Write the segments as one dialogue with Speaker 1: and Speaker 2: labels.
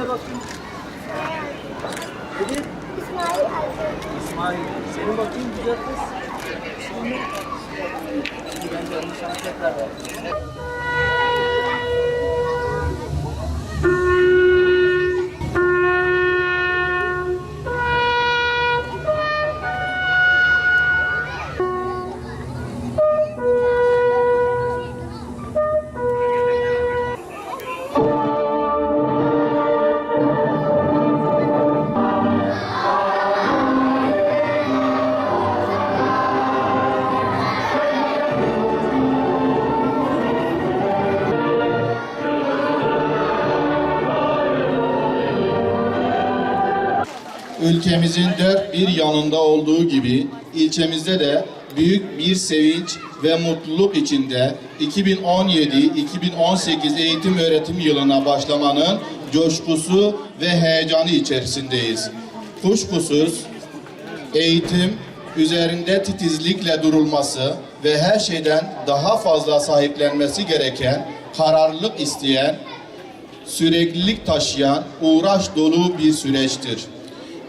Speaker 1: ne bakayım? Elif.
Speaker 2: İsmail.
Speaker 1: İsmail. Senin bakayım güzel kız. Ne? Ben de onu sana tekrar verdim.
Speaker 3: Ülkemizin dört bir yanında olduğu gibi ilçemizde de büyük bir sevinç ve mutluluk içinde 2017-2018 eğitim öğretim yılına başlamanın coşkusu ve heyecanı içerisindeyiz. Kuşkusuz eğitim üzerinde titizlikle durulması ve her şeyden daha fazla sahiplenmesi gereken, kararlılık isteyen, süreklilik taşıyan, uğraş dolu bir süreçtir.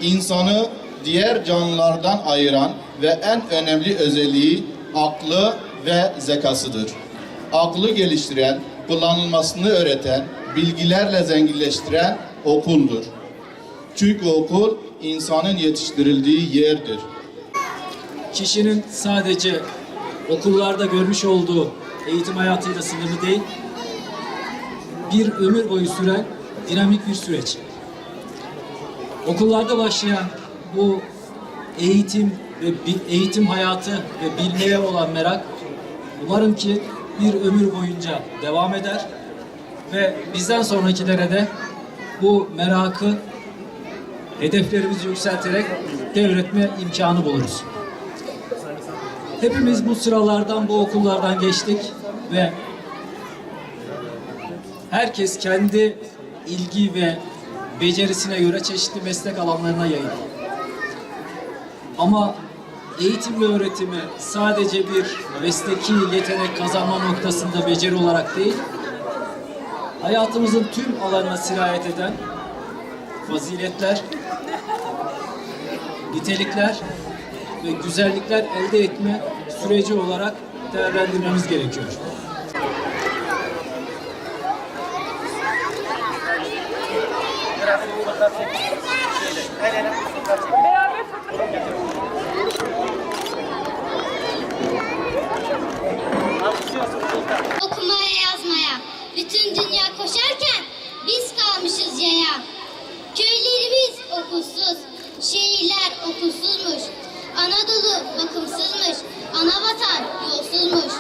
Speaker 3: İnsanı diğer canlılardan ayıran ve en önemli özelliği aklı ve zekasıdır. Aklı geliştiren, kullanılmasını öğreten, bilgilerle zenginleştiren okuldur. Çünkü okul insanın yetiştirildiği yerdir.
Speaker 4: kişinin sadece okullarda görmüş olduğu eğitim hayatıyla sınırlı değil, bir ömür boyu süren dinamik bir süreç. Okullarda başlayan bu eğitim ve eğitim hayatı ve bilmeye olan merak umarım ki bir ömür boyunca devam eder ve bizden sonrakilere de bu merakı hedeflerimizi yükselterek devretme imkanı buluruz. Hepimiz bu sıralardan, bu okullardan geçtik ve herkes kendi ilgi ve becerisine göre çeşitli meslek alanlarına yayıldı. Ama eğitim ve öğretimi sadece bir mesleki yetenek kazanma noktasında beceri olarak değil, hayatımızın tüm alanına sirayet eden faziletler, nitelikler ve güzellikler elde etme süreci olarak değerlendirmemiz gerekiyor.
Speaker 2: Okumaya yazmaya. Bütün dünya koşarken biz kalmışız yaya. Köylerimiz okulsuz. Şehirler okulsuzmuş. Anadolu bakımsızmış. Ana vatan yolsuzmuş.